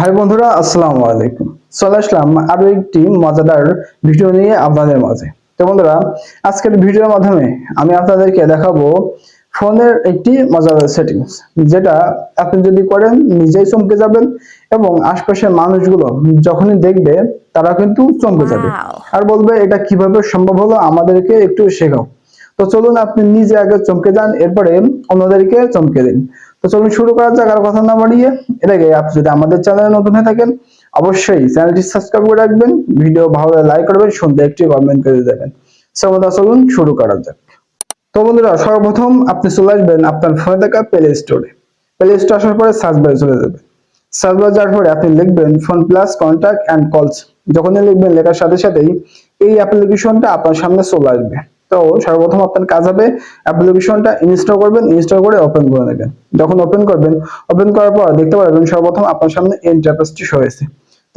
High বন্ধুরা আসসালামু আলাইকুম। চলে আসলাম আরও একটি মজাদার ভিডিও নিয়ে আপনাদের মাঝে। তো বন্ধুরা আজকের ভিডিওর মাধ্যমে আমি আপনাদেরকে দেখাবো ফোনের একটি মজাদার সেটিংস যেটা আপনি যদি করেন নিজেই চমকে যাবেন এবং আশপাশের মানুষগুলো যখনই দেখবে তারা কিন্তু চমকে যাবে. আর বলবে এটা কীভাবে সম্ভব হলো? আমাদেরকে একটু শেখাও। তো চলুন আপনি নিজে আগে চমকে যান এরপরে অন্যদেরকে চমকে দিন। তো চলুন শুরু করা যাক আর কথা না বাড়িয়ে। এর আগে আপনি যদি আমাদের চ্যানেলে নতুন হয়ে থাকেন, অবশ্যই চ্যানেলটি সাবস্ক্রাইব করে রাখবেন ভিডিও ভালো লাইক করবেন সুন্দর একটি কমেন্ট করে দেবেন। সো চলুন শুরু করা যাক। তো বন্ধুরা, সর্বপ্রথম আপনি চলে আসবেন আপনার ফোনে থাকা প্লে স্টোরে প্লে স্টোর আসার পরে সার্চ বারে চলে যাবেন। সার্চ বারে যাওয়ার পরে আপনি লিখবেন ফোন প্লাস কন্ট্যাক্ট অ্যান্ড কলস যখনই লিখবেন, লেখার সাথে সাথেই এই অ্যাপ্লিকেশনটা আপনার সামনে চলে আসবে। তো সর্বপ্রথম আপনার কাজ হবে অ্যাপ্লিকেশনটা ইনস্টল করবেন ইনস্টল করে ওপেন করে নেবেন। যখন ওপেন করবেন ওপেন করার পর দেখতে পারবেন সর্বপ্রথম আপনার সামনে ইন্টারফেসটি শো হয়েছে।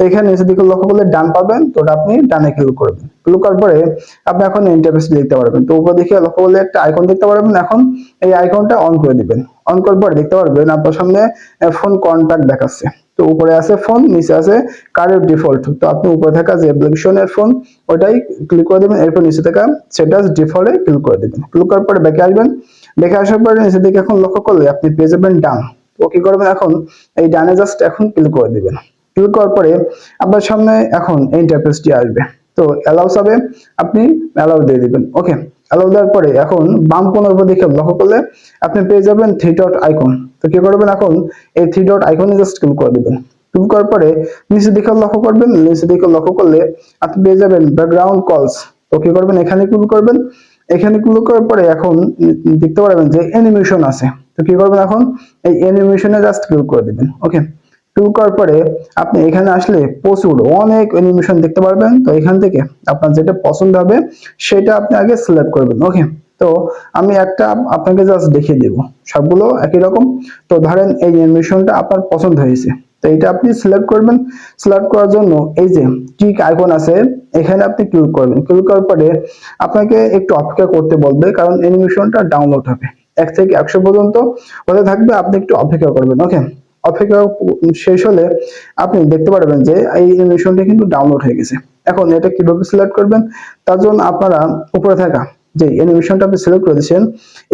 তো এখানে নিচের দিকে লক্ষ্য করলে ডান পাবেন, তো ওটা আপনি ডানে ক্লিক করবেন। ক্লিক করার পরে আপনি এখন ইন্টারফেস দেখতে পারবেন। তো উপর দিকে লক্ষ্য করলে একটা আইকন দেখতে পারবেন। এখন এই আইকনটা অন করে দিবেন। অন করার পর দেখতে পারবেন আপনার সামনে ফোন কন্টাক্ট দেখাচ্ছে। তো উপরে আছে ফোন নিচে আছে কারের ডিফল্ট তো আপনি উপরে থাকা যে অ্যাপ্লিকেশনের ফোন ওটাই ক্লিক করে দিবেন, এরপর নিচে থাকা সেটাস ডিফল্টে ক্লিক করে দিবেন। ক্লিক করার পরে ব্যাকে আসবেন, ব্যাকে আসার পরে নিচে দিকে এখন লক্ষ্য করলে আপনি পেয়ে যাবেন ডান তো কি করবেন এখন? এই ডানে জাস্ট এখন ক্লিক করে দিবেন। ক্লিক করার পরে আপনার সামনে এখন এই ইন্টারফেসটি আসবে। তো অ্যালাউস হবে আপনি অ্যালাউ দিয়ে দিবেন। ওকে অ্যালাউ দেওয়ার পরে এখন বাম কোণের উপর দিকে লক্ষ্য করলে আপনি পেয়ে যাবেন থ্রি ডট আইকন তো কি করবেন এখন? এই থ্রি ডট আইকনে জাস্ট ক্লিক করে দিবেন। ক্লিক করার পরে নিচের দিকে লক্ষ্য করবেন। নিচের দিকে লক্ষ্য করলে আপনি পেয়ে যাবেন ব্যাকগ্রাউন্ড কলস তো কি করবেন? এখানে ক্লিক করবেন। এখানে ক্লিক করার পরে এখন দেখতে পারবেন যে অ্যানিমেশন আছে। তো কি করবেন এখন? এই অ্যানিমেশনে জাস্ট ক্লিক করে দিবেন। ওকে ক্লিক করার পরে আপনি এখানে আসলে প্রচুর অনেক অ্যানিমেশন দেখতে পারবেন। তো এখান থেকে আপনার যেটা পছন্দ হবে, সেটা আপনি আগে সিলেক্ট করবেন ওকে তো আমি একটা আপনাকে জাস্ট দেখিয়ে দেব, সবগুলো একই রকম। তো ধরেন এই অ্যানিমেশনটা আপনার পছন্দ হয়েছে, তো এটা আপনি সিলেক্ট করবেন। সিলেক্ট করার জন্য এই যে টিক আইকন আছে, এখানে আপনি ক্লিক করবেন। ক্লিক করার পরে আপনাকে একটু অপেক্ষা করতে বলবে, কারণ অ্যানিমেশনটা ডাউনলোড হবে, এক থেকে একশো পর্যন্ত হতে থাকবে, আপনি একটু অপেক্ষা করবেন ওকে অপেক্ষা শেষ হলে আপনি দেখতে পারবেন যে এই অ্যানিমেশনটা কিন্তু ডাউনলোড হয়ে গেছে। এখন এটা কীভাবে সিলেক্ট করবেন? তার জন্য আপনারা উপরে থাকা যে অ্যানিমেশনটা আপনি সিলেক্ট করে দিয়েছেন,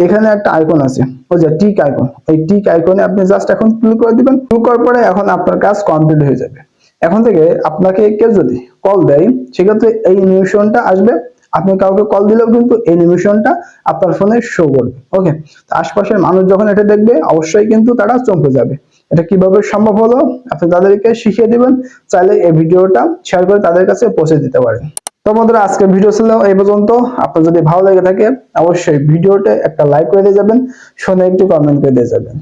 এখানে একটা আইকন আছে। ওই যে টিক আইকন এই টিক আইকনে আপনি জাস্ট এখন ক্লিক করে দিবেন। ক্লিক করার পরে এখন আপনার কাজ কমপ্লিট হয়ে যাবে। এখন থেকে আপনাকে কেউ যদি কল দেয়, সেক্ষেত্রে এই অ্যানিমেশনটা আসবে। আপনি কাউকে কল দিলেও কিন্তু অ্যানিমেশনটা আপনার ফোনে শো করবে। ওকে আশপাশের মানুষ যখন এটা দেখবে, অবশ্যই কিন্তু তারা চমকে যাবে। এটা কীভাবে সম্ভব হলো? আপনি তাদেরকে শিখিয়ে দিবেন, চাইলে এই ভিডিওটা শেয়ার করে তাদের কাছে পৌঁছে দিতে পারেন। তো বন্ধুরা, আজকের ভিডিও ছিল এই পর্যন্ত। আপনার যদি ভালো লেগে থাকে, অবশ্যই ভিডিওতে একটা লাইক করে দিয়ে যাবেন, শুনে একটু কমেন্ট করে দিয়ে যাবেন।